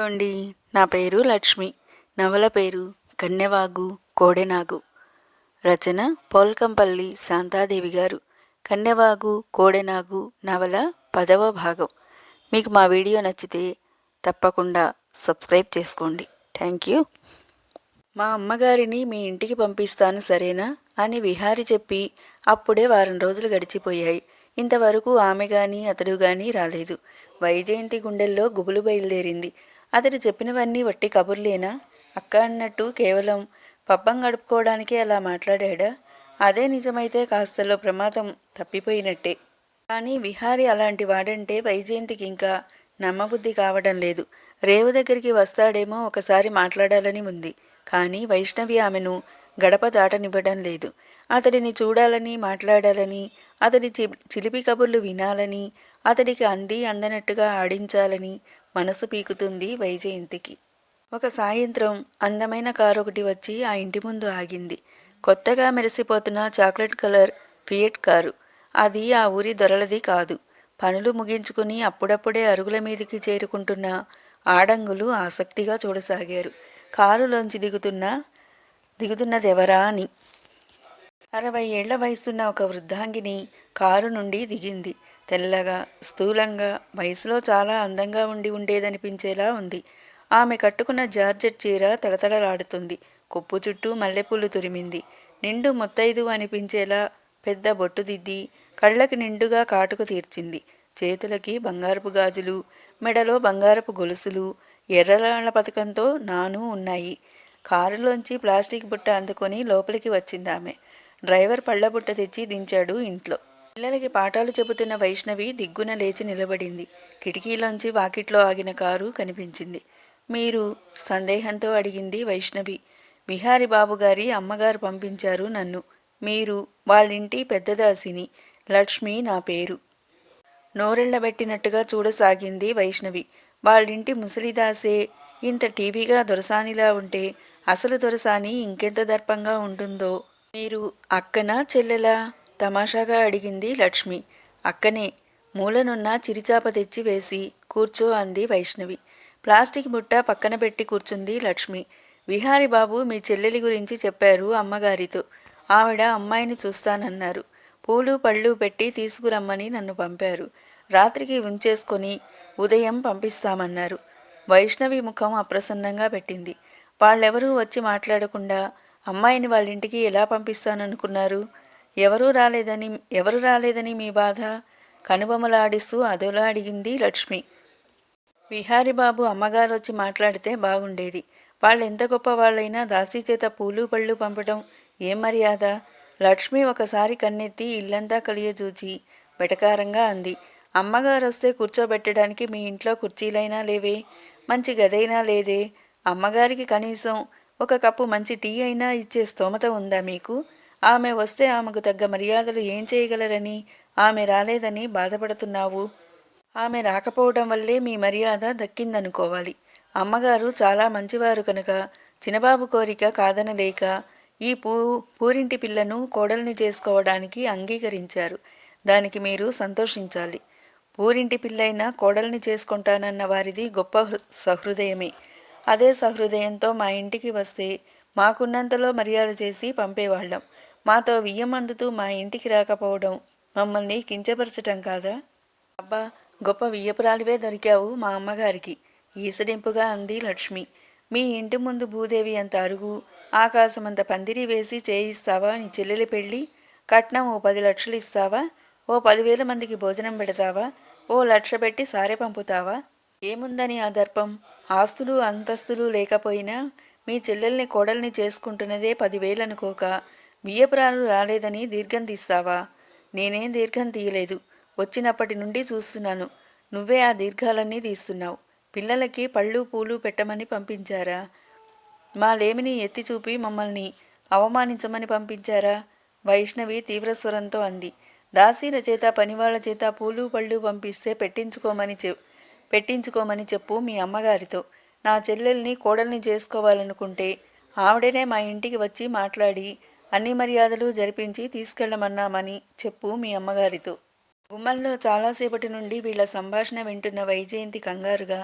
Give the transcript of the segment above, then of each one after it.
Hello అండి నా పేరు లక్ష్మి. నవల పేరు కన్నెవాగు కోడెనాగు. రచన పోల్కంపల్లి శాంతాదేవి గారు. కన్నెవాగు కోడెనాగు నవల పదవ భాగం. మీకు మా వీడియో నచ్చితే తప్పకుండా సబ్స్క్రైబ్ చేసుకోండి. Thank you. మా అమ్మగారిని మీ ఇంటికి పంపిస్తాను సరేనా? అని విహారి చెప్పి అప్పుడే వారం రోజులు గడిచిపోయాయి. ఇంతవరకు ఆమె కానీ అతడు కానీ రాలేదు. వైజయంతి గుండెల్లో గుబులు బయలుదేరింది. అతడు చెప్పినవన్నీ వట్టి కబుర్లేనా? అక్క అన్నట్టు కేవలం పబ్బం గడుపుకోవడానికే అలా మాట్లాడాడా? అదే నిజమైతే కాస్తలో ప్రమాదం తప్పిపోయినట్టే. కానీ విహారి అలాంటి వాడంటే వైజయంతికి ఇంకా నమ్మబుద్ధి కావడం లేదు. రేవు దగ్గరికి వస్తాడేమో ఒకసారి మాట్లాడాలని ఉంది. కానీ వైష్ణవి ఆమెను గడప దాటనివ్వడం లేదు. అతడిని చూడాలని మాట్లాడాలని అతడి చిలిపి కబుర్లు వినాలని అతడికి అంది అందనట్టుగా ఆడించాలని మనసు పీకుతుంది వైజయంతికి. ఒక సాయంత్రం అందమైన కారు ఒకటి వచ్చి ఆ ఇంటి ముందు ఆగింది. కొత్తగా మెరిసిపోతున్న చాక్లెట్ కలర్ ఫియట్ కారు. అది ఆ ఊరి దొరలది కాదు. పనులు ముగించుకుని అప్పుడప్పుడే అరుగుల మీదికి చేరుకుంటున్న ఆడంగులు ఆసక్తిగా చూడసాగారు. కారులోంచి దిగుతున్న దిగుతున్నదెవరా అని. అరవై ఏళ్ళ వయసున్న ఒక వృద్ధాంగిని కారు నుండి దిగింది. తెల్లగా స్థూలంగా వయసులో చాలా అందంగా ఉండి ఉండేదనిపించేలా ఉంది. ఆమె కట్టుకున్న జార్జెట్ చీర తడతడలాడుతుంది. కొప్పు చుట్టూ మల్లెపూలు తురిమింది. నిండు ముత్తైదు అనిపించేలా పెద్ద బొట్టు దిద్ది కళ్ళకి నిండుగా కాటుకు తీర్చింది. చేతులకి బంగారపు గాజులు మెడలో బంగారపు గొలుసులు ఎర్రరాళ్ళ పథకంతో నాను ఉన్నాయి. కారులోంచి ప్లాస్టిక్ బుట్ట అందుకొని లోపలికి వచ్చింది ఆమె డ్రైవర్ పళ్ళ బుట్ట తెచ్చి దించాడు ఇంట్లో. పిల్లలకి పాఠాలు చెబుతున్న వైష్ణవి దిగ్గున లేచి నిలబడింది. కిటికీలోంచి వాకిట్లో ఆగిన కారు కనిపించింది. మీరు సందేహంతో అడిగింది వైష్ణవి. విహారి బాబు గారి అమ్మగారు పంపించారు నన్ను. మీరు వాళ్ళింటి పెద్దదాసిని. లక్ష్మి నా పేరు. నోరెళ్ళబెట్టినట్టుగా చూడసాగింది వైష్ణవి. వాళ్ళింటి ముసలిదాసే ఇంత టీవీగా దొరసానిలా ఉంటే అసలు దొరసాని ఇంకెంత దర్పంగా ఉంటుందో? మీరు అక్కనా చెల్లెలా? తమాషాగా అడిగింది లక్ష్మి. అక్కనే మూలనున్న చిరిచాప తెచ్చి వేసి కూర్చో అంది వైష్ణవి. ప్లాస్టిక్ బుట్ట పక్కన పెట్టి కూర్చుంది లక్ష్మి. విహారి బాబు మీ చెల్లెలి గురించి చెప్పారు అమ్మగారితో. ఆవిడ అమ్మాయిని చూస్తానన్నారు. పూలు పళ్ళు పెట్టి తీసుకురమ్మని నన్ను పంపారు. రాత్రికి ఉంచేసుకొని ఉదయం పంపిస్తామన్నారు. వైష్ణవి ముఖం అప్రసన్నంగా పెట్టింది. వాళ్ళెవరూ వచ్చి మాట్లాడకుండా అమ్మాయిని వాళ్ళింటికి ఎలా పంపిస్తాననుకున్నారు? ఎవరూ రాలేదని ఎవరు రాలేదని మీ బాధ? కనుబొమలాడిస్తూ అదోలా అడిగింది లక్ష్మి. విహారిబాబు అమ్మగారు వచ్చి మాట్లాడితే బాగుండేది. వాళ్ళు ఎంత గొప్ప వాళ్ళైనా దాసీ చేత పూలు పళ్ళు పంపడం ఏం మర్యాద? లక్ష్మి ఒకసారి కన్నెత్తి ఇల్లంతా కలియజూచి వెటకారంగా అంది. అమ్మగారు వస్తే కూర్చోబెట్టడానికి మీ ఇంట్లో కుర్చీలైనా లేవే? మంచి గదైనా లేదే? అమ్మగారికి కనీసం ఒక కప్పు మంచి టీ అయినా ఇచ్చే స్తోమత ఉందా మీకు? ఆమె వస్తే ఆమెకు తగ్గ మర్యాదలు ఏం చేయగలరని? ఆమె రాలేదని బాధపడుతున్నావు. ఆమె రాకపోవడం వల్లే మీ మర్యాద దక్కిందనుకోవాలి. అమ్మగారు చాలా మంచివారు కనుక చిన్నబాబు కోరిక కాదనలేక ఈ పూ పూరింటి పిల్లను కోడల్ని చేసుకోవడానికి అంగీకరించారు. దానికి మీరు సంతోషించాలి. పూరింటి పిల్లైనా కోడల్ని చేసుకుంటానన్న వారిది గొప్ప సహృదయమే. అదే సహృదయంతో మా ఇంటికి వస్తే మాకున్నంతలో మర్యాద చేసి పంపేవాళ్ళం. మాతో వియ్యం అందుతూ మా ఇంటికి రాకపోవడం మమ్మల్ని కించపరచటం కాదా అబ్బా గొప్ప వియ్యపురాలివే దొరికావు మా అమ్మగారికి. ఈసడింపుగా అంది లక్ష్మి. మీ ఇంటి ముందు భూదేవి అంత అరుగు ఆకాశమంత పందిరి వేసి చేయిస్తావా నీ చెల్లెలి పెళ్ళి? కట్నం ఓ పది లక్షలు ఇస్తావా? ఓ పదివేల మందికి భోజనం పెడతావా? ఓ లక్ష పెట్టి సారె పంపుతావా? ఏముందని ఆ దర్పం? ఆస్తులు అంతస్తులు లేకపోయినా మీ చెల్లెల్ని కోడల్ని చేసుకుంటున్నదే పదివేలనుకోక. బియ్యపురాలు రాలేదని దీర్ఘం తీస్తావా? నేనేం దీర్ఘం తీయలేదు. వచ్చినప్పటి నుండి చూస్తున్నాను. నువ్వే ఆ దీర్ఘాలన్నీ తీస్తున్నావు. పిల్లలకి పళ్ళు పూలు పెట్టమని పంపించారా? మా లేమిని ఎత్తి చూపి మమ్మల్ని అవమానించమని పంపించారా? వైష్ణవి తీవ్రస్వరంతో అంది. దాసీల చేత పనివాళ్ళ చేత పూలు పళ్ళు పంపిస్తే పెట్టించుకోమని చె పెట్టించుకోమని చెప్పు మీ అమ్మగారితో. నా చెల్లెల్ని కోడల్ని చేసుకోవాలనుకుంటే ఆవిడనే మా ఇంటికి వచ్చి మాట్లాడి అన్ని మర్యాదలు జరిపించి తీసుకెళ్ళమన్నామని చెప్పు మీ అమ్మగారితో. గుమ్మల్లో చాలాసేపటి నుండి వీళ్ళ సంభాషణ వింటున్న వైజయంతి కంగారుగా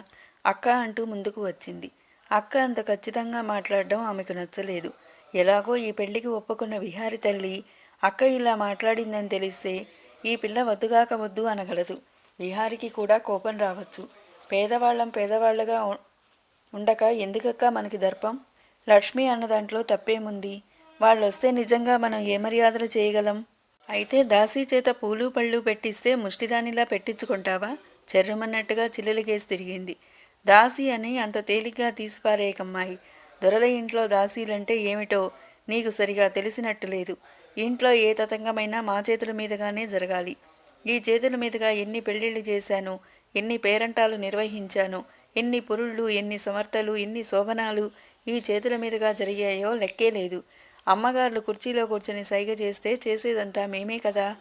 అక్క అంటూ ముందుకు వచ్చింది. అక్క అంత ఖచ్చితంగా మాట్లాడడం ఆమెకు నచ్చలేదు. ఎలాగో ఈ పెళ్ళికి ఒప్పుకున్న విహారి తల్లి అక్క ఇలా మాట్లాడిందని తెలిస్తే ఈ పిల్ల వద్దుగాక వద్దు అనగలదు. విహారికి కూడా కోపం రావచ్చు. పేదవాళ్ళం పేదవాళ్ళగా ఉండక ఎందుకక్క మనకి దర్పం? లక్ష్మి అన్న దాంట్లో తప్పేముంది? వాళ్ళు వస్తే నిజంగా మనం ఏ మర్యాదలు చేయగలం? అయితే దాసీ చేత పూలు పళ్ళు పెట్టిస్తే ముష్టిదానిలా పెట్టించుకుంటావా? చెర్రమన్నట్టుగా చిల్లెలిగేసి తిరిగింది. దాసి అని అంత తేలిగ్గా తీసిపారేయకమ్మాయి దొరల ఇంట్లో దాసీలంటే ఏమిటో నీకు సరిగా తెలిసినట్టు లేదు. ఇంట్లో ఏ తతంగమైనా మా చేతుల మీదుగానే జరగాలి. ఈ చేతుల మీదుగా ఎన్ని పెళ్ళిళ్ళు చేశాను ఎన్ని పేరంటాలు నిర్వహించాను ఎన్ని పురుళ్ళు ఎన్ని సమర్థలు ఎన్ని శోభనాలు ఈ చేతుల మీదుగా జరిగాయో లెక్కే లేదు. అమ్మగారులు కుర్చీలో కూర్చొని సైగ చేస్తే చేసేదంతా మేమే కదా.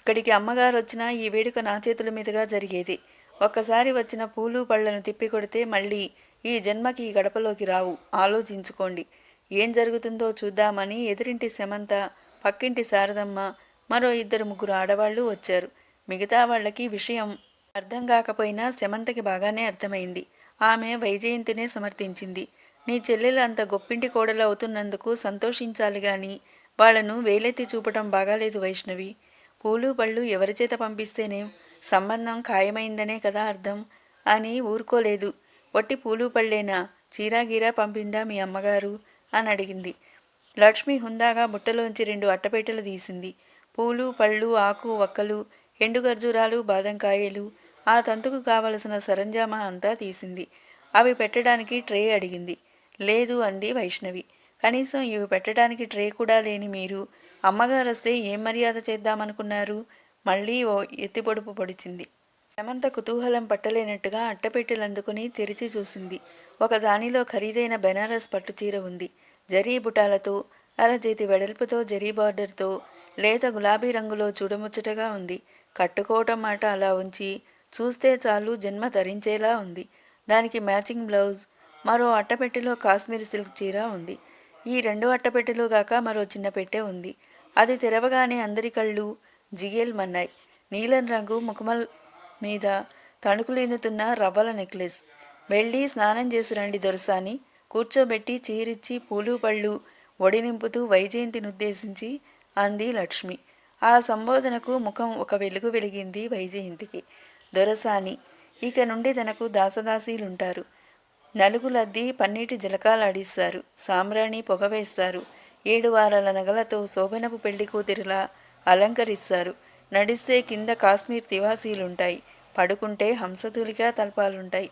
ఇక్కడికి అమ్మగారు వచ్చినా ఈ వేడుక నా చేతుల మీదుగా జరిగేది. ఒక్కసారి వచ్చిన పూలు పళ్ళను తిప్పి కొడితే మళ్ళీ ఈ జన్మకి ఈ గడపలోకి రావు. ఆలోచించుకోండి. ఏం జరుగుతుందో చూద్దామని ఎదురింటి శమంత పక్కింటి శారదమ్మ మరో ఇద్దరు ముగ్గురు ఆడవాళ్ళు వచ్చారు. మిగతా వాళ్ళకి విషయం అర్థం కాకపోయినా శమంతకి బాగానే అర్థమైంది. ఆమె వైజయంతినే సమర్థించింది. నీ చెల్లెలు అంత గొప్పింటి కోడలు అవుతున్నందుకు సంతోషించాలి గాని వాళ్ళను వేలెత్తి చూపటం బాగాలేదు వైష్ణవి. పూలు పళ్ళు ఎవరి చేత పంపిస్తేనేం సంబంధం ఖాయమైందనే కదా అర్థం అని ఊరుకోలేదు. వట్టి పూలు పళ్ళేనా? చీరాగీరా పంపిందా మీ అమ్మగారు అని అడిగింది. లక్ష్మి హుందాగా బుట్టలోంచి రెండు అట్టపెట్టెలు తీసింది. పూలు పళ్ళు ఆకు వక్కలు ఎండు ఖర్జూరాలు బాదంకాయలు ఆ తంతుకు కావలసిన సరంజామా అంతా తీసింది. అవి పెట్టడానికి ట్రే అడిగింది. లేదు అంది వైష్ణవి. కనీసం ఇవి పెట్టడానికి ట్రే కూడా లేని మీరు. అమ్మగారు వస్తే ఏం మర్యాద చేద్దామనుకున్నారు? మళ్ళీ ఓ ఎత్తిపొడుపు పొడిచింది. హేమంత కుతూహలం పట్టలేనట్టుగా అట్టపెట్టెలు అందుకుని తెరిచి చూసింది. ఒక దానిలో ఖరీదైన బెనారస్ పట్టుచీర ఉంది. జరీ బుటాలతో అరజేతి వెడల్పుతో జరీ బార్డర్తో లేత గులాబీ రంగులో చూడముచ్చటగా ఉంది. కట్టుకోవటం మాట అలా ఉంచి చూస్తే చాలు జన్మ ధరించేలా ఉంది. దానికి మ్యాచింగ్ బ్లౌజ్ మరో అట్టపెట్టెలో కాశ్మీర్ సిల్క్ చీర ఉంది. ఈ రెండు అట్టపెట్టెలు గాక మరో చిన్న పెట్టె ఉంది. అది తెరవగానే అందరి కళ్ళు జిగేల్మన్నాయి నీలం రంగు ముఖమల్ మీద తణుకులీనుతున్న రవ్వల నెక్లెస్. వెళ్ళి స్నానం చేసి రండి దొరసాని. కూర్చోబెట్టి చీరిచ్చి పూలు పళ్ళు ఒడి నింపుతూ వైజయంతినుద్దేశించి అంది లక్ష్మి. ఆ సంబోధనకు ముఖం ఒక వెలుగు వెలిగింది వైజయంతికి. దొరసాని ఇక నుండి తనకు దాసదాసీలుంటారు. నలుగులద్ది పన్నీటి జలకాలాడిస్తారు సాంబ్రాణి పొగవేస్తారు ఏడు వారాల నగలతో శోభనపు పెళ్ళి కూతురిలా అలంకరిస్తారు. నడిస్తే కింద కాశ్మీర్ తివాసీలుంటాయి. పడుకుంటే హంసతూలిగా తలపాలుంటాయి.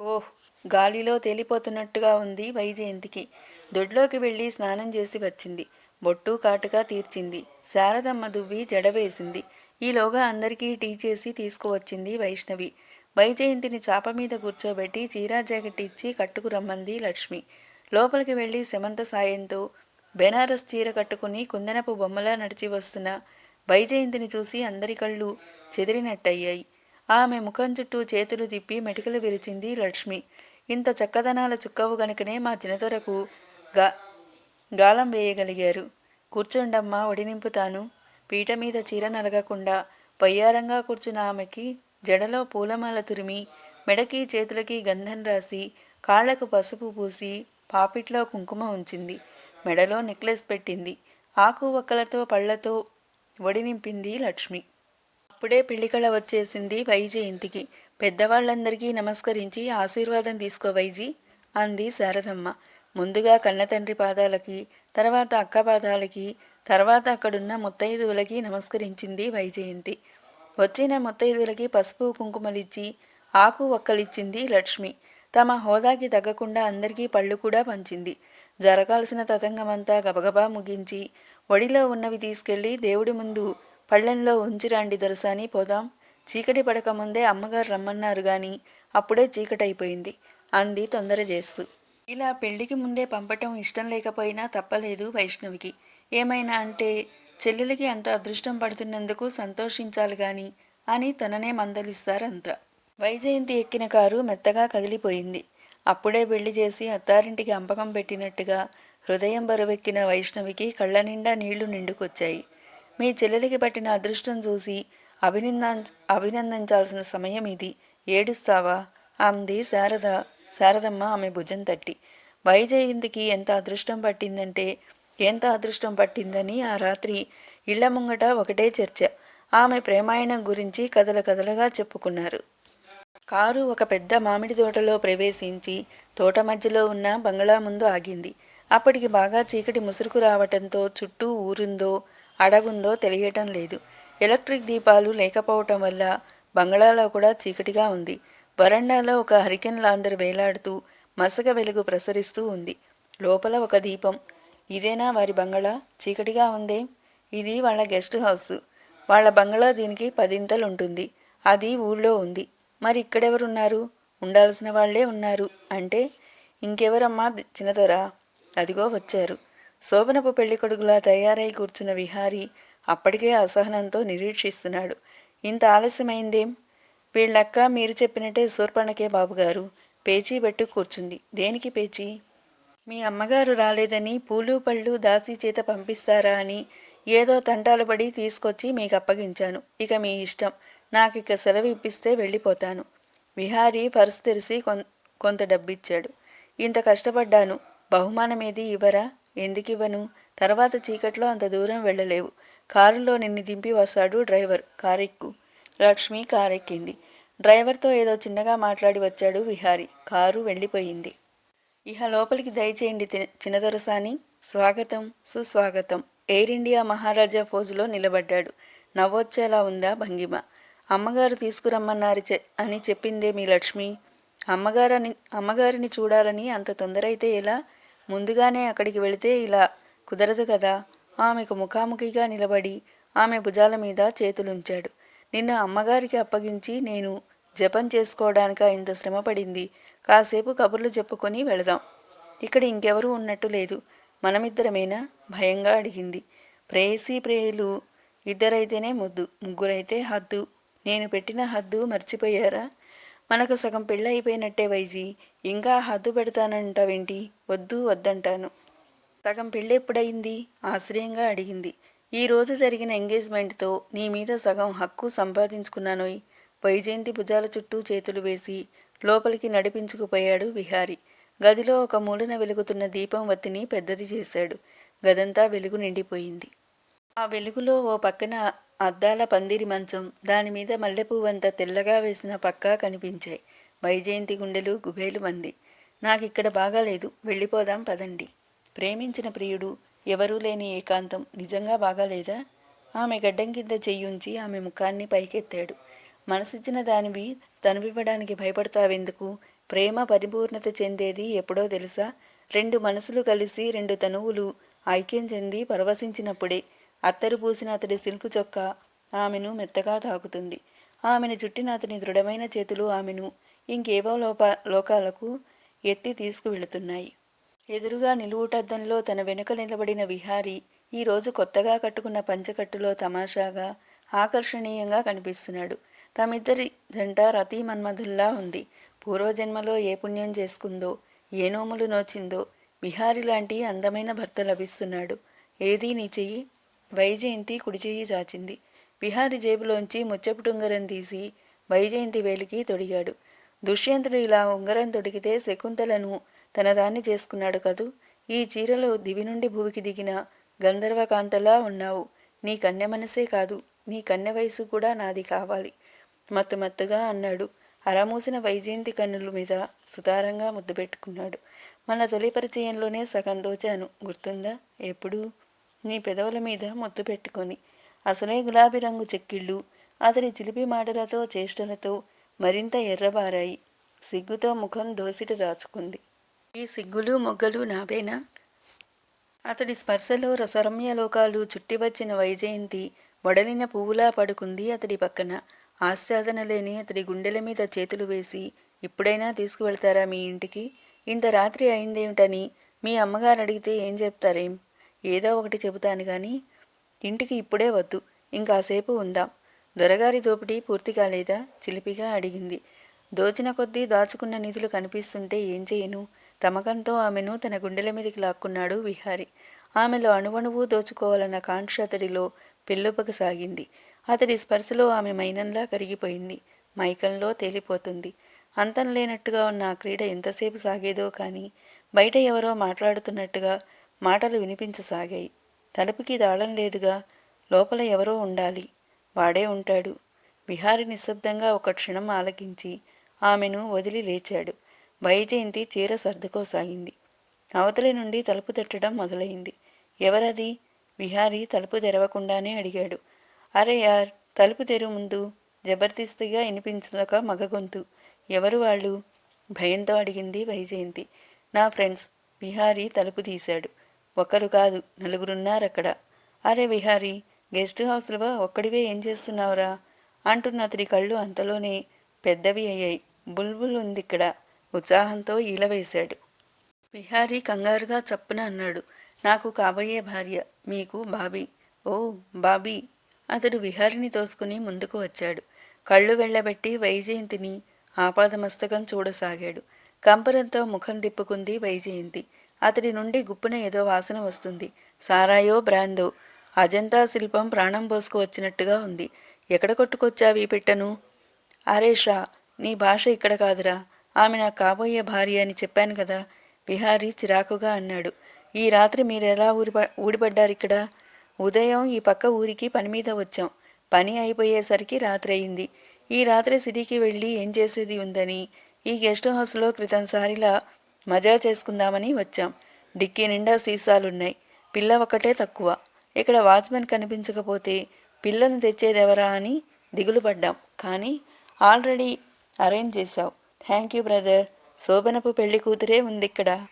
ఓహ్ గాలిలో తేలిపోతున్నట్టుగా ఉంది వైజయంతికి. దొడ్లోకి వెళ్ళి స్నానం చేసి వచ్చింది. బొట్టు కాటుగా తీర్చింది. శారదమ్మ దువ్వి జడవేసింది. ఈలోగా అందరికీ టీ చేసి తీసుకువచ్చింది వైష్ణవి. వైజయంతిని చాప మీద కూర్చోబెట్టి చీరా జాకెట్ ఇచ్చి కట్టుకురమ్మంది లక్ష్మి. లోపలికి వెళ్ళి సెమంత సాయంతో బెనారస్ చీర కట్టుకుని కుందనపు బొమ్మలా నడిచి వస్తున్న వైజయంతిని చూసి అందరి కళ్ళు చెదిరినట్టయ్యాయి. ఆమె ముఖం చుట్టూ చేతులు తిప్పి మెటికలు విరిచింది లక్ష్మి. ఇంత చక్కదనాల చుక్కవు గనుకనే మా చిన్నతొరకు గా గాలం వేయగలిగారు. కూర్చోండమ్మా ఒడి నింపుతాను పీట మీద చీర నలగకుండా పయ్యారంగా కూర్చున్న ఆమెకి జడలో పూలమాల తురిమి మెడకి చేతులకి గంధం రాసి కాళ్ళకు పసుపు పూసి పాపిట్లో కుంకుమ ఉంచింది. మెడలో నెక్లెస్ పెట్టింది. ఆకు ఒక్కలతో పళ్ళతో ఒడి నింపింది లక్ష్మి. అప్పుడే పెళ్ళికళ వచ్చేసింది వైజీ ఇంటికి. పెద్దవాళ్ళందరికీ నమస్కరించి ఆశీర్వాదం తీసుకో వైజీ అంది శారదమ్మ. ముందుగా కన్నతండ్రి పాదాలకి తర్వాత అక్క పాదాలకి తర్వాత అక్కడున్న ముత్తైదువులకి నమస్కరించింది వైజయంతి. వచ్చిన ముత్తైదులకి పసుపు కుంకుమలిచ్చి ఆకు ఒక్కలిచ్చింది లక్ష్మి. తమ హోదాకి తగ్గకుండా అందరికీ పళ్ళు కూడా పంచింది. జరగాల్సిన తతంగమంతా గబగబా ముగించి ఒడిలో ఉన్నవి తీసుకెళ్ళి దేవుడి ముందు పళ్ళెంలో ఉంచిరాండి దొరసాని పోదాం. చీకటి పడక ముందే అమ్మగారు రమ్మన్నారు గాని అప్పుడే చీకటైపోయింది. అంది తొందర చేస్తూ. ఇలా పెళ్ళికి ముందే పంపటం ఇష్టం లేకపోయినా తప్పలేదు వైష్ణవికి. ఏమైనా అంటే చెల్లెలికి అంత అదృష్టం పడుతున్నందుకు సంతోషించాలి గాని అని తననే మందలిస్తారంతా. వైజయంతి ఎక్కిన కారు మెత్తగా కదిలిపోయింది. అప్పుడే పెళ్ళి చేసి అత్తారింటికి అంపకం పెట్టినట్టుగా హృదయం బరువెక్కిన వైష్ణవికి కళ్ళ నిండా నీళ్ళు నిండుకొచ్చాయి. మీ చెల్లెలికి పట్టిన అదృష్టం చూసి అభినంద అభినందించాల్సిన సమయం ఇది. ఏడుస్తావా? అంది శారద శారదమ్మ ఆమె భుజం తట్టి. వైజయంతికి ఎంత అదృష్టం పట్టిందంటే ఎంత అదృష్టం పట్టిందని ఆ రాత్రి ఇళ్ళ ముంగట ఒకటే చర్చ. ఆమె ప్రేమాయణం గురించి కథల కథలుగా చెప్పుకున్నారు. కారు ఒక పెద్ద మామిడి తోటలో ప్రవేశించి తోట మధ్యలో ఉన్న బంగ్లా ముందు ఆగింది. అప్పటికి బాగా చీకటి ముసురుకు రావటంతో చుట్టూ ఊరుందో అడవుందో తెలియటం లేదు. ఎలక్ట్రిక్ దీపాలు లేకపోవటం వల్ల బంగ్లాలో కూడా చీకటిగా ఉంది. వరండాలో ఒక హరికెన్ లాందర్ వేలాడుతూ మసక వెలుగు ప్రసరిస్తూ ఉంది. లోపల ఒక దీపం ఇదేనా వారి బంగళా? చీకటిగా ఉందే. ఇది వాళ్ళ గెస్ట్ హౌస్. వాళ్ళ బంగళా దీనికి పదింతలు ఉంటుంది అది ఊళ్ళో ఉంది. మరి ఇక్కడెవరున్నారు? ఉండాల్సిన వాళ్ళే ఉన్నారు. అంటే ఇంకెవరమ్మా ది- అదిగో వచ్చారు. శోభనపు పెళ్ళికొడుకులా తయారై కూర్చున్న విహారి అప్పటికే అసహనంతో నిరీక్షిస్తున్నాడు. ఇంత ఆలస్యమైందేం? వీళ్ళక్క మీరు చెప్పినట్టే శూర్పణకే బాబుగారు. పేచీ పెట్టు కూర్చుంది. దేనికి పేచీ? మీ అమ్మగారు రాలేదని పూలు పళ్ళు దాసి చేత పంపిస్తారా అని ఏదో తంటాలు పడి తీసుకొచ్చి మీకు అప్పగించాను. ఇక మీ ఇష్టం. నాకు ఇక సెలవు ఇప్పిస్తే వెళ్ళిపోతాను. విహారీ పర్సు తెరిసి కొం కొంత డబ్బిచ్చాడు. ఇంత కష్టపడ్డాను. బహుమానమేది ఇవ్వరా? ఎందుకివ్వను తర్వాత చీకట్లో అంత దూరం వెళ్ళలేవు. కారులో నిన్ను దింపి వస్తాడు డ్రైవర్. కారెక్కు. లక్ష్మి కారెక్కింది. డ్రైవర్తో ఏదో చిన్నగా మాట్లాడి వచ్చాడు విహారీ. కారు వెళ్ళిపోయింది. ఇహ లోపలికి దయచేయండి చిన్నదొరసాని. స్వాగతం సుస్వాగతం. ఎయిర్ ఇండియా మహారాజా ఫోజులో నిలబడ్డాడు. నవ్వొచ్చేలా ఉందా భంగిమ? అమ్మగారు తీసుకురమ్మన్నారు చె- అని చెప్పిందే మీ లక్ష్మి? అమ్మగారని అమ్మగారిని చూడాలని అంత తొందర అయితే ఎలా? ముందుగానే అక్కడికి వెళితే ఇలా కుదరదు కదా? ఆమెకు ముఖాముఖిగా నిలబడి ఆమె భుజాల మీద చేతులుంచాడు. నిన్ను అమ్మగారికి అప్పగించి నేను జపం చేసుకోవడానిక ఇంత శ్రమపడింది? కాసేపు కబుర్లు చెప్పుకొని వెళదాం. ఇక్కడ ఇంకెవరూ ఉన్నట్టు లేదు. మనమిద్దరమేనా? భయంగా అడిగింది. ప్రేయసీ ప్రేయులు. ఇద్దరైతేనే ముద్దు. ముగ్గురైతే హద్దు. నేను పెట్టిన హద్దు మర్చిపోయారా? మనకు సగం పెళ్ళయిపోయినట్టే వైజీ. ఇంకా హద్దు పెడతానంటావేంటి? వద్దు వద్దంటాను. సగం పెళ్ళి ఎప్పుడయింది ఆశ్చర్యంగా అడిగింది. ఈ రోజు జరిగిన ఎంగేజ్మెంట్తో నీ మీద సగం హక్కు సంపాదించుకున్నానోయ్. వైజయంతి భుజాల చుట్టూ చేతులు వేసి లోపలికి నడిపించుకుపోయాడు విహారి. గదిలో ఒక మూలన వెలుగుతున్న దీపం వత్తిని పెద్దది చేశాడు. గదంతా వెలుగు నిండిపోయింది. ఆ వెలుగులో ఓ పక్కన అద్దాల పందిరి మంచం దానిమీద మల్లెపువ్వంత తెల్లగా వేసిన పక్కా కనిపించాయి. వైజయంతి గుండెలు గుబేలు మంది. నాకిక్కడ బాగాలేదు వెళ్ళిపోదాం పదండి. ప్రేమించిన ప్రియుడు ఎవరూ లేని ఏకాంతం. నిజంగా బాగాలేదా? ఆమె గడ్డం కింద చెయ్యుంచి ఆమె ముఖాన్ని పైకెత్తాడు. మనసిచ్చిన దానివి తనువివ్వడానికి భయపడతావెందుకు? ప్రేమ పరిపూర్ణత చెందేది ఎప్పుడో తెలుసా? రెండు మనసులు కలిసి రెండు తనువులు ఐక్యం చెంది పరవశించినప్పుడే అత్తరు పూసిన అతడి సిల్కు చొక్కా ఆమెను మెత్తగా తాకుతుంది. ఆమెను చుట్టిన అతని దృఢమైన చేతులు ఆమెను ఇంకేవో లోప లోకాలకు ఎత్తి తీసుకువెళుతున్నాయి. ఎదురుగా నిలువుటద్దంలో తన వెనుక నిలబడిన విహారి ఈరోజు కొత్తగా కట్టుకున్న పంచకట్టులో తమాషాగా ఆకర్షణీయంగా కనిపిస్తున్నాడు. తమిద్దరి జంట రతీ మన్మధుల్లా ఉంది. పూర్వజన్మలో ఏ పుణ్యం చేసుకుందో ఏ నోములు నోచిందో విహారి లాంటి అందమైన భర్త లభిస్తున్నాడు. ఏదీ నీ చెయ్యి? వైజయంతి కుడి చెయ్యి చాచింది. బిహారి జేబులోంచి ముచ్చపు ఉంగరం తీసి వైజయంతి వేలికి తొడిగాడు. దుష్యంతుడు ఇలా ఉంగరం తొడిగితే శకుంతలను తనదాన్ని చేసుకున్నాడు కదూ? ఈ చీరలో దివి నుండి భూమికి దిగిన గంధర్వకాంతలా ఉన్నావు. నీ కన్య మనసే కాదు. నీ కన్య వయసు కూడా నాది కావాలి. మత్తుమత్తుగా అన్నాడు. అరమూసిన వైజయంతి కన్నుల మీద సుతారంగా ముద్దు పెట్టుకున్నాడు. మన తొలి పరిచయంలోనే సగం దోచాను. గుర్తుందా? ఎప్పుడు? నీ పెదవుల మీద ముద్దు పెట్టుకొని. అసలే గులాబీ రంగు చెక్కిళ్ళు అతడి చిలిపి మాటలతో చేష్టలతో మరింత ఎర్రబారాయి. సిగ్గుతో ముఖం దోసిట దాచుకుంది. ఈ సిగ్గులు మొగ్గలు నావేనా అతడి స్పర్శలో రసరమ్య లోకాలు చుట్టి వచ్చిన వైజయంతి వడలిన పువ్వులా పడుకుంది అతడి పక్కన. ఆస్వాదన లేని అతడి గుండెల మీద చేతులు వేసి ఇప్పుడైనా తీసుకువెళ్తారా మీ ఇంటికి? ఇంత రాత్రి అయిందేమిటని మీ అమ్మగారు అడిగితే ఏం చెప్తారేం? ఏదో ఒకటి చెబుతాను కానీ ఇంటికి ఇప్పుడే వద్దు. ఇంకాసేపు ఉందాం దొరగారి దోపిడీ పూర్తి కాలేదా? చిలిపిగా అడిగింది. దోచిన కొద్దీ దాచుకున్న నిధులు కనిపిస్తుంటే ఏం చేయను? తమకంతో ఆమెను తన గుండెల మీదకి లాక్కున్నాడు విహారి. ఆమెలో అణువణువు దోచుకోవాలన్న కాంక్ష అతడిలో పెళ్ళుపక సాగింది అతడి స్పర్శలో ఆమె మైనంలా కరిగిపోయింది. మైకంలో తేలిపోతుంది. అంతం లేనట్టుగా ఉన్న ఆ క్రీడ ఎంతసేపు సాగేదో కానీ బయట ఎవరో మాట్లాడుతున్నట్టుగా మాటలు వినిపించసాగాయి. తలుపుకి దాళం లేదుగా లోపల ఎవరో ఉండాలి. వాడే ఉంటాడు. విహారి నిశ్శబ్దంగా ఒక క్షణం ఆలకించి ఆమెను వదిలి లేచాడు. వైజయంతి చీర సర్దుకోసాగింది. అవతలి నుండి తలుపు తట్టడం మొదలైంది. ఎవరది? విహారీ తలుపు తెరవకుండానే అడిగాడు. అరే యార్ తలుపు తెరు ముందు. జబర్దస్తిగా వినిపించక మగ గొంతు. ఎవరు వాళ్ళు? భయంతో అడిగింది వైజయంతి. నా ఫ్రెండ్స్. విహారీ తలుపు తీశాడు. ఒకరు కాదు నలుగురున్నారక్కడ. అరే విహారీ గెస్ట్ హౌస్లో ఒక్కడివే ఏం చేస్తున్నావురా? అంటున్న అతడి కళ్ళు అంతలోనే పెద్దవి అయ్యాయి. బుల్బుల్ ఉంది ఇక్కడ ఉత్సాహంతో ఈలవేశాడు విహారీ కంగారుగా చప్పున అన్నాడు. నాకు కాబోయే భార్య మీకు బాబీ. ఓ బాబీ. అతడు విహారిని తోసుకుని ముందుకు వచ్చాడు. కళ్ళు వెళ్ళబెట్టి వైజయంతిని ఆపాదమస్తకం చూడసాగాడు. కంపరంతో ముఖం తిప్పుకుంది వైజయంతి. అతడి నుండి గుప్పున ఏదో వాసన వస్తుంది. సారాయో బ్రాందో అజంతా శిల్పం ప్రాణం పోసుకు వచ్చినట్టుగా ఉంది. ఎక్కడ కొట్టుకొచ్చావి పెట్టను? అరే షా నీ భాష ఇక్కడ కాదురా. ఆమె నాకు కాబోయే భార్య అని చెప్పాను కదా? విహారీ చిరాకుగా అన్నాడు. ఈ రాత్రి మీరెలా ఊరి ఊడిపడ్డారు ఇక్కడ ఉదయం ఈ పక్క ఊరికి పని మీద వచ్చాం. పని అయిపోయేసరికి రాత్రి అయింది ఈ రాత్రి సిటీకి వెళ్ళి ఏం చేసేది ఉందని ఈ గెస్ట్ హౌస్లో క్రితంసారిలా మజా చేసుకుందామని వచ్చాం. డిక్కీ నిండా సీసాలున్నాయి. పిల్ల ఒకటే తక్కువ. ఇక్కడ వాచ్మెన్ కనిపించకపోతే పిల్లను తెచ్చేదెవరా అని దిగులు పడ్డాం. కానీ ఆల్రెడీ అరేంజ్ చేశావు. Thank you brother. శోభనపు పెళ్ళి కూతురే ఉంది ఇక్కడ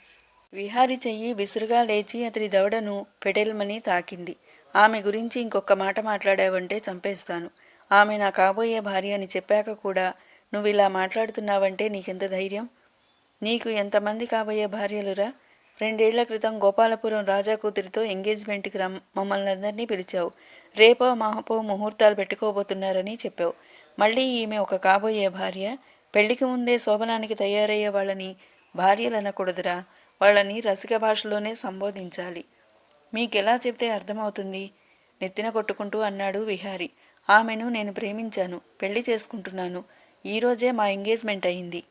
విహారి చెయ్యి విసురుగా లేచి అతడి దవడను పెటెల్మని తాకింది. ఆమె గురించి ఇంకొక మాట మాట్లాడావంటే చంపేస్తాను. ఆమె నా కాబోయే భార్య అని చెప్పాక కూడా నువ్వు ఇలా మాట్లాడుతున్నావంటే నీకెంత ధైర్యం? నీకు ఎంతమంది కాబోయే భార్యలురా? రెండేళ్ళ క్రితం గోపాలపురం రాజా కూతురితో ఎంగేజ్మెంట్కి రమ్ మమ్మల్ని అందరినీ పిలిచావు. రేపో మాహపో ముహూర్తాలు పెట్టుకోబోతున్నారని చెప్పావు. మళ్ళీ ఈమె ఒక కాబోయే భార్య పెళ్ళికి ముందే శోభనానికి తయారయ్యే వాళ్ళని భార్యలు అనకూడదురా వాళ్ళని రసిక భాషలోనే సంబోధించాలి. మీకెలా చెప్తే అర్థమవుతుంది? నెత్తిన కొట్టుకుంటూ అన్నాడు విహారి. ఆమెను నేను ప్రేమించాను పెళ్ళి చేసుకుంటున్నాను. ఈరోజే మా ఎంగేజ్మెంట్ అయింది.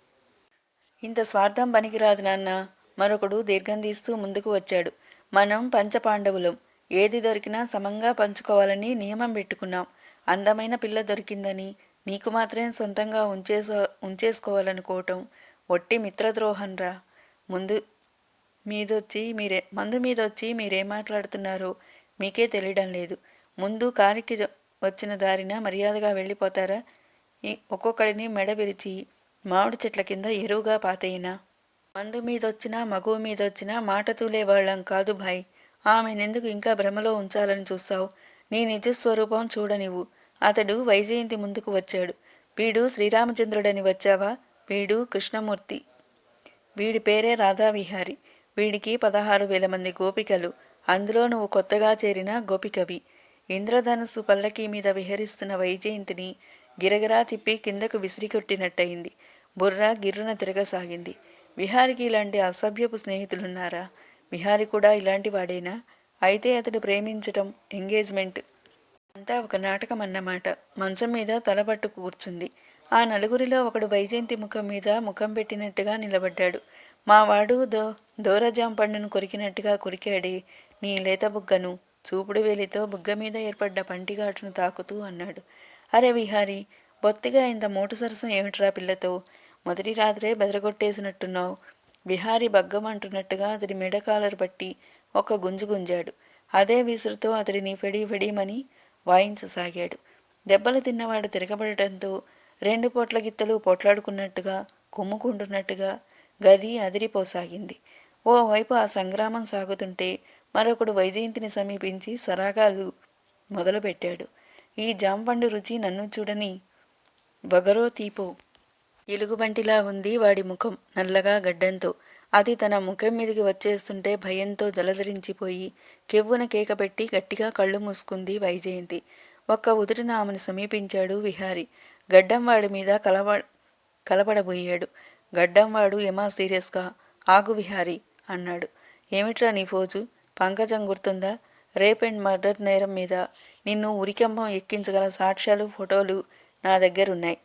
ఇంత స్వార్థం పనికిరాదు నాన్న. మరొకడు దీర్ఘం తీస్తూ ముందుకు వచ్చాడు. మనం పంచపాండవులం. ఏది దొరికినా సమంగా పంచుకోవాలని నియమం పెట్టుకున్నాం. అందమైన పిల్ల దొరికిందని నీకు మాత్రమే సొంతంగా ఉంచేసో ఉంచేసుకోవాలనుకోవటం ఒట్టి మిత్రద్రోహంరా. ముందు మీదొచ్చి మీరే మందు మీద వచ్చి మీరేం మాట్లాడుతున్నారో. మీకే తెలియడం లేదు. ముందు కారికి వచ్చిన దారిన మర్యాదగా వెళ్ళిపోతారా? ఒక్కొక్కడిని మెడ విరిచి మామిడి చెట్ల కింద ఎరువుగా పాతయినా? మందు మీదొచ్చినా మగువు మీదొచ్చినా మాట తూలే వాళ్ళం కాదు భాయ్. ఆమెనెందుకు ఇంకా భ్రమలో ఉంచాలని చూస్తావు? నీ నిజస్వరూపం చూడనివు అతడు వైజయంతి ముందుకు వచ్చాడు. వీడు శ్రీరామచంద్రుడని వచ్చావా? వీడు కృష్ణమూర్తి. వీడి పేరే రాధావిహారి. వీడికి పదహారు వేల మంది గోపికలు. అందులో నువ్వు కొత్తగా చేరిన గోపికవి. ఇంద్రధనుసు పల్లకీ మీద విహరిస్తున్న వైజయంతిని గిరగిరా తిప్పి కిందకు విసిరికొట్టినట్టయింది. బుర్ర గిర్రున తిరగసాగింది. విహారికి ఇలాంటి అసభ్యపు స్నేహితులున్నారా? విహారి కూడా ఇలాంటి వాడేనా? అయితే అతడు ప్రేమించటం ఎంగేజ్మెంట్ అంతా ఒక నాటకం అన్నమాట. మంచం మీద తలపట్టు కూర్చుంది. ఆ నలుగురిలో ఒకడు వైజయంతి ముఖం మీద ముఖం పెట్టినట్టుగా నిలబడ్డాడు. మావాడు దో దోరజాం పండును కొరికినట్టుగా కొరికాడి నీ లేత బుగ్గను చూపుడు వేలితో బుగ్గ మీద ఏర్పడ్డ పంటిఘాటును తాకుతూ అన్నాడు. అరే విహారి బొత్తిగా ఇంత మూట సరసం ఏమిట్రా పిల్లతో? మొదటి రాత్రే బెదరగొట్టేసినట్టున్నావు. విహారి బగ్గమంటున్నట్టుగా అతడి మెడ కాలర్ పట్టి ఒక గుంజు గుంజాడు. అదే విసురుతో అతడిని ఫెడి ఫెడీమని వాయించసాగాడు దెబ్బలు తిన్నవాడు తిరగబడటంతో రెండు పొట్ల గిత్తలు పొట్లాడుకున్నట్టుగా కుమ్ముకుంటున్నట్టుగా గది అదిరిపోసాగింది. ఓవైపు ఆ సంగ్రామం సాగుతుంటే మరొకడు వైజయంతిని సమీపించి సరాగాలు మొదలుపెట్టాడు. ఈ జాంపండు రుచి నన్ను చూడని బగరో తీపో ఎలుగుబంటిలా ఉంది వాడి ముఖం నల్లగా గడ్డంతో. అది తన ముఖం మీదకి వచ్చేస్తుంటే భయంతో జలధరించిపోయి కెవ్వున కేక పెట్టి గట్టిగా కళ్ళు మూసుకుంది వైజయంతి. ఒక్క ఉదుటిన ఆమెను సమీపించాడు విహారి. గడ్డంవాడి మీద కలవ కలపడబోయాడు. గడ్డంవాడు ఎమా సీరియస్గా? ఆగు విహారి. అన్నాడు. ఏమిట్రా నీ ఫోజు? పంకజం గుర్తుందా? రేప్ అండ్ మర్డర్ నేరం మీద నిన్ను ఉరికంబం ఎక్కించగల సాక్ష్యాలు ఫోటోలు నా దగ్గరున్నాయి.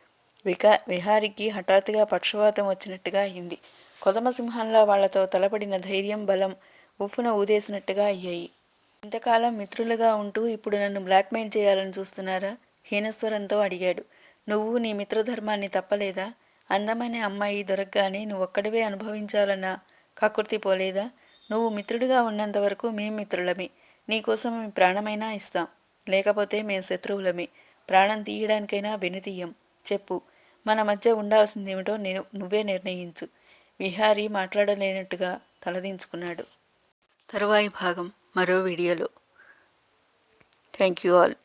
వికా విహారికి హఠాత్తుగా పక్షవాతం వచ్చినట్టుగా అయింది. కొదమసింహంలా వాళ్ళతో తలపడిన ధైర్యం బలం ఉప్పున ఊదేసినట్టుగా అయ్యాయి. ఇంతకాలం మిత్రులుగా ఉంటూ ఇప్పుడు నన్ను బ్లాక్మెయిల్ చేయాలని చూస్తున్నారా? హీనస్వరంతో అడిగాడు. నువ్వు నీ మిత్రధర్మాన్ని తప్పలేదా? అందమైన అమ్మాయి దొరకగానే నువ్వు ఒక్కడివే అనుభవించాలన్న కాకుర్తి పోలేదా? నువ్వు మిత్రుడిగా ఉన్నంత వరకు మేం మిత్రులమే. నీకోసం మేము ప్రాణమైనా ఇస్తాం. లేకపోతే మేం శత్రువులమే. ప్రాణం తీయడానికైనా వెనుతీయం. చెప్పు. మన మధ్య ఉండాల్సిందేమిటో నేను నువ్వే నిర్ణయించు. విహారీ మాట్లాడలేనట్టుగా తలదించుకున్నాడు. తరువాయి భాగం మరో వీడియోలో. Thank you all.